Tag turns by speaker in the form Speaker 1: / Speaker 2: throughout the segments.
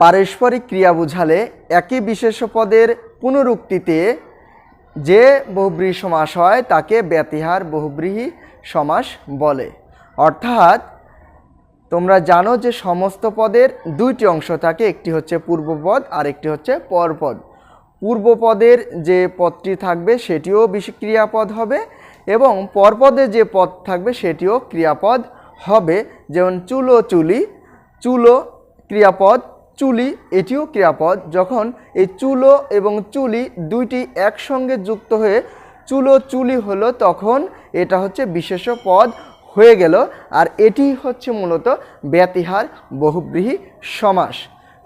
Speaker 1: পারস্পরিক ক্রিয়া বুঝালে একই বিশেষ পদের পুনরুক্তিতে যে বহুব্রীহি সমাস হয়, তাকে ব্যতিহার বহুব্রীহি সমাস বলে। অর্থাৎ, তোমরা জানো যে সমস্ত পদের দুইটি অংশ থাকে, একটি হচ্ছে পূর্বপদ আর একটি হচ্ছে পরপদ। পূর্বপদের যে পদটি থাকবে, সেটিও ক্রিয়াপদ হবে এবং পরপদে যে পদ থাকবে, সেটিও ক্রিয়াপদ হবে। যেমন চুলো চুলি, চুলো ক্রিয়াপদ চুলি, এটিও ক্রিয়াপদ, যখন এই চুলো এবং চুলি দুইটি একসঙ্গে যুক্ত হয়ে চুলো চুলি হলো, তখন এটা হচ্ছে বিশেষ পদ হয়ে গেল, আর এটি হচ্ছে মূলত ব্যতিহার, বহুব্রীহি সমাস।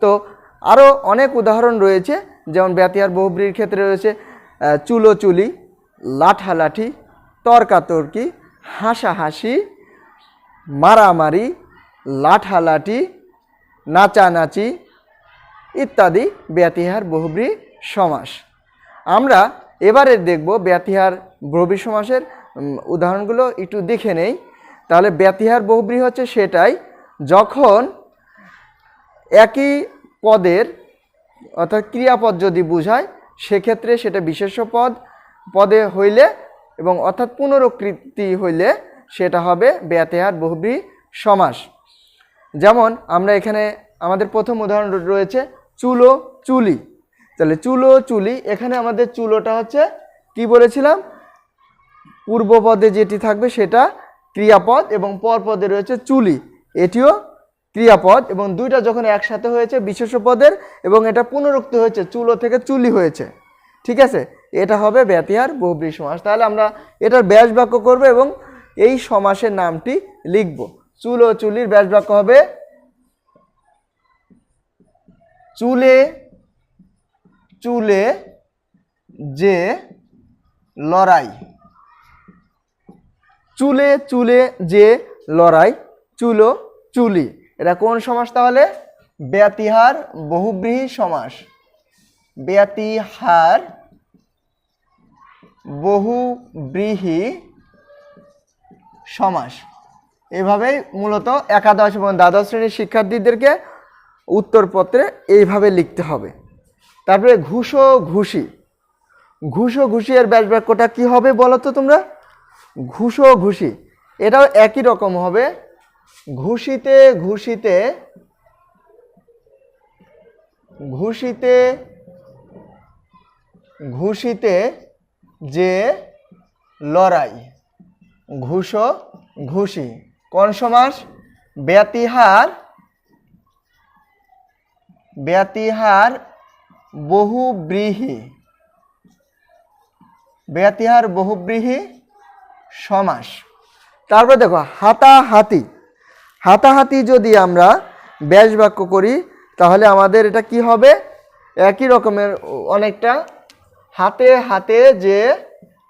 Speaker 1: তো আরও অনেক উদাহরণ রয়েছে, যেমন ব্যতিহার, বহুব্রীহির ক্ষেত্রে রয়েছে চুলো চুলি, লাঠালাঠি, তর্কাতর্কি, হাসাহাসি, মারামারি, লাঠালাঠি নাচানাচি ইত্যাদি ব্যতিহার বহুব্রী সমাস। আমরা এবারে দেখব ব্যতিহার বহুব্রী সমাসের উদাহরণগুলো একটু দেখে নেই। তাহলে ব্যতিহার বহুব্রী হচ্ছে সেটাই যখন একই পদের অর্থাৎ ক্রিয়াপদ যদি বোঝায়, সেক্ষেত্রে সেটা বিশেষ পদ, পদে হইলে এবং অর্থাৎ পুনরুক্তি হইলে সেটা হবে ব্যতিহার বহুব্রী সমাস। যেমন আমরা এখানে আমাদের প্রথম উদাহরণ রয়েছে চুলো চুলি। তাহলে চুলো চুলি, এখানে আমাদের চুলোটা হচ্ছে কি বলেছিলাম? পূর্বপদে যেটি থাকবে সেটা ক্রিয়াপদ এবং পরপদে রয়েছে চুলি। এটিও ক্রিয়াপদ এবং দুইটা যখন একসাথে হয়েছে বিশেষ পদের এবং এটা পুনরুক্তি হয়েছে চুলো থেকে চুলি হয়েছে। ঠিক আছে? এটা হবে ব্যতিহার বহুব্রী সমাস। তাহলে আমরা এটার ব্যাস বাক্য করব এবং এই সমাসের নামটি লিখব। চুলো চুলির ব্যাস বাক্য হবে চুলে চুলে যে লড়াই। চুলে চুলে যে লড়াই, চুলো চুলি। এটা কোন সমাস তাহলে? ব্যতিহার বহুব্রীহি সমাস। ব্যতিহার বহুব্রীহি সমাস। এভাবেই মূলত একাদশ এবং দ্বাদশ শ্রেণির শিক্ষার্থীদেরকে উত্তরপত্রে এইভাবে লিখতে হবে। তারপরে ঘুষো ঘুষি ঘুষো। ঘুষি এর ব্যাস বাক্যটা কী হবে বলো তো তোমরা? ঘুষো ঘুষি। এটাও একই রকম হবে। ঘুষিতে ঘুষিতে ঘুষিতে ঘুষিতে যে লড়াই। ঘুষো ঘুষি। কোন সমাস? ব্যতিহার ব্যতিহার বহুব্রীহি। ব্যতিহার বহুব্রীহি সমাস। তারপর দেখো, হাতাহাতি। হাতাহাতি যদি আমরা ব্যাস বাক্য করি, তাহলে আমাদের এটা কি হবে? একই রকমের অনেকটা। হাতে হাতে যে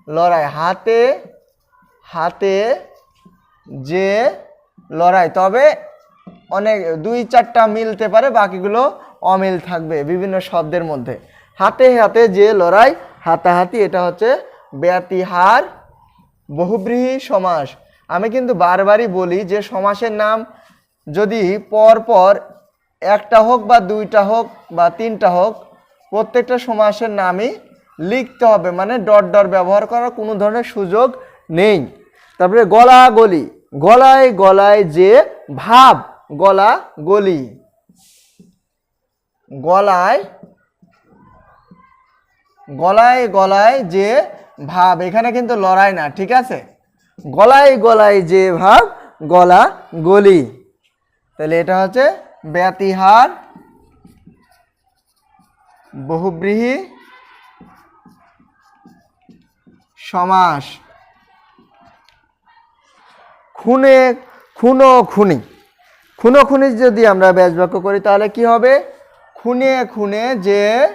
Speaker 1: লড়াই, হাতে হাতে যে লড়াই, তবে অনেক, দুই চারটা মিলতে পারে, বাকিগুলো অমিল থাকবে বিভিন্ন শব্দের মধ্যে। হাতে হাতে যে লড়াই, হাতাহাতি, এটা হচ্ছে ব্যতিহার বহুব্রীহি সমাস। আমি কিন্তু বারবারই বলি যে সমাসের নাম যদি পর পর একটা হোক বা দুইটা হোক বা তিনটা হোক, প্রত্যেকটা সমাসের নামই লিখতে হবে মানে ডট ডট ব্যবহার করার কোনো ধরনের সুযোগ নেই। তারপরে গলা গলি। গলায় গলায় যে ভাব, গলা গলি। গলায় গলায় গলায় যে ভাব, এখানে কিন্তু লড়াই না, ঠিক আছে? গলায় গলায় যে ভাব, গলা গলি। তাহলে এটা হচ্ছে ব্যতিহার, বহুব্রীহি, সমাস। খুনে, খুনো, খুনি। খুনো, খুনি যদি আমরা ব্যাস বাক্য করি, তাহলে কি হবে? খুনে খুনে যে,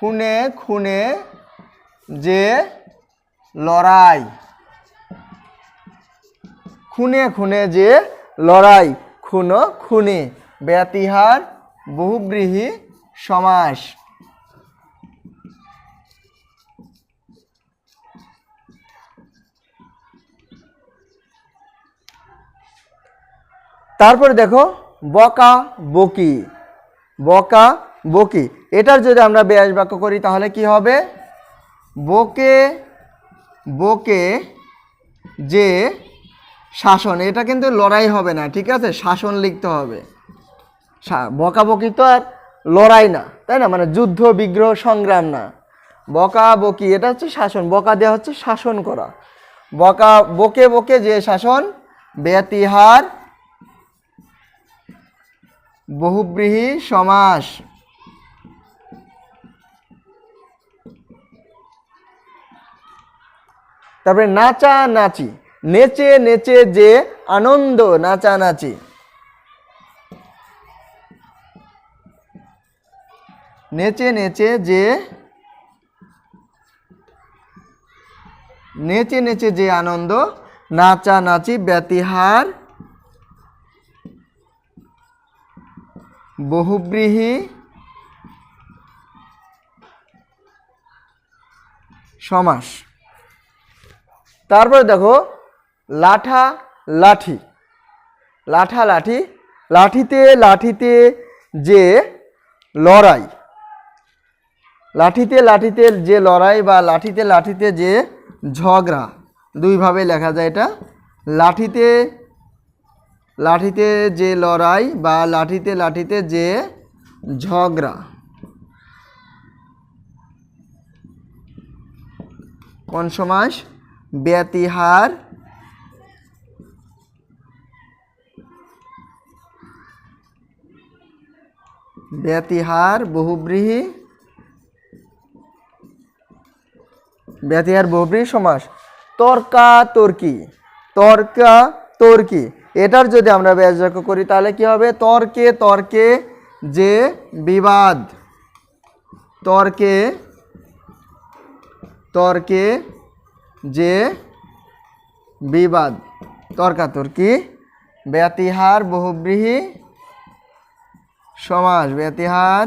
Speaker 1: খুনে খুনে যে লড়াই। খুনে খুনে যে লড়াই। খুনো, খুনি ব্যতিহার বহুব্রীহি, সমাস। তারপরে দেখো, বকা বকি। বকা বকি। এটার যদি আমরা বেয়াস বাক্য করি, তাহলে কি হবে? বকে বকে যে শাসন, এটা কিন্তু লড়াই হবে না, ঠিক আছে? শাসন লিখতে হবে। বকাবকি তো আর লড়াই না, তাই না? মানে যুদ্ধ, বিগ্রহ, সংগ্রাম না। বকা বকি, এটা হচ্ছে শাসন। বকা দেওয়া হচ্ছে শাসন করা। বকা, বকে বকে যে শাসন, ব্যতিহার বহুব্রীহি সমাস। তারপরে নাচা নাচি নেচে নেচে যে আনন্দ নাচা নাচি নেচে নেচে যে, নেচে নেচে যে আনন্দ নাচা নাচি ব্যতিহার বহুব্রীহি সমাস। তারপরে দেখো, লাঠা লাঠি। লাঠা লাঠি, লাঠিতে লাঠিতে যে লড়াই। লাঠিতে লাঠিতে যে লড়াই বা লাঠিতে লাঠিতে যে ঝগড়া। দুইভাবে লেখা যায় এটা। লাঠিতে লাঠিতে যে লড়াই বা লাঠিতে লাঠিতে যে ঝগড়া। কোন সমাস ব্যতিহার। ব্যতিহার, বহুব্রীহি। ব্যতিহার, বহুব্রীহি সমাস তর্কা তর্কি তর্কা তর্কি এটার যদি আমরা ব্যাসবাক্য করি, তাহলে কি হবে? তর্কে তর্কে যে বিবাদ। তর্কে তর্কে যে বিবাদ। তর্কাতর্কি, ব্যতিহার, বহুব্রীহি, সমাস। ব্যতিহার,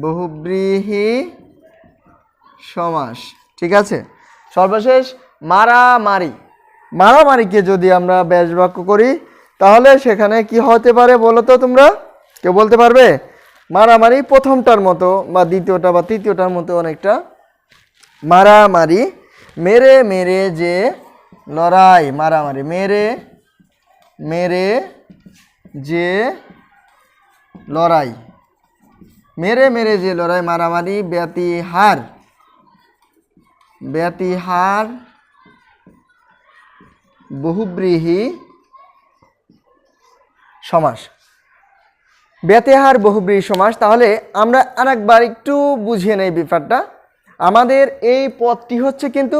Speaker 1: বহুব্রীহি, সমাস। ঠিক আছে? সর্বশেষ, মারামারি। মারামারিকে যদি আমরা ব্যাস বাক্য করি, তাহলে সেখানে কি হতে পারে বলো তো তোমরা? কেউ বলতে পারবে? মারামারি প্রথমটার মতো বা দ্বিতীয়টা বা তৃতীয়টার মতো অনেকটা মারামারি। মেরে মেরে যে লড়াই, মারামারি। মেরে মেরে যে লড়াই। মেরে মেরে যে লড়াই, মারামারি, ব্যতিহার। ব্যতিহার বহুব্রীহি সমাস। ব্যতিহার বহুব্রীহি সমাস, তাহলে আমরা আরেকবার একটু বুঝিয়ে নেই ব্যাপারটা। আমাদের এই পদটি হচ্ছে কিন্তু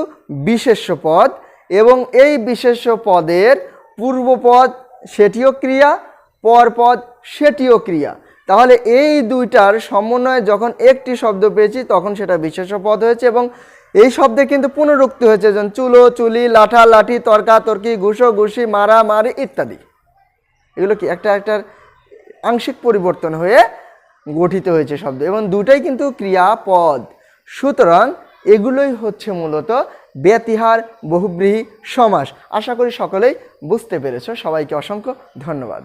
Speaker 1: বিশেষ্য পদ এবং এই বিশেষ্য পদের পূর্বপদ সেটিও ক্রিয়া পরপদ সেটিও ক্রিয়া। তাহলে এই দুইটার সমন্বয়ে যখন একটি শব্দ পেয়েছি, তখন সেটা বিশেষ্য পদ হয়েছে এবং এই শব্দে কিন্তু পুনরুক্তি হয়েছে, যেমন চুলো, চুলি, লাঠা, লাঠি, তর্কা, তর্কি, ঘুষো, ঘুষি, মারা, মারি ইত্যাদি। এগুলো কি একটা একটার আংশিক পরিবর্তন হয়ে গঠিত হয়েছে শব্দ। এবং দুটাই কিন্তু ক্রিয়াপদ। সুতরাং এগুলোই হচ্ছে মূলত ব্যতিহার, বহুব্রীহি সমাস। আশা করি সকলেই বুঝতে পেরেছ। সবাইকে অসংখ্য ধন্যবাদ।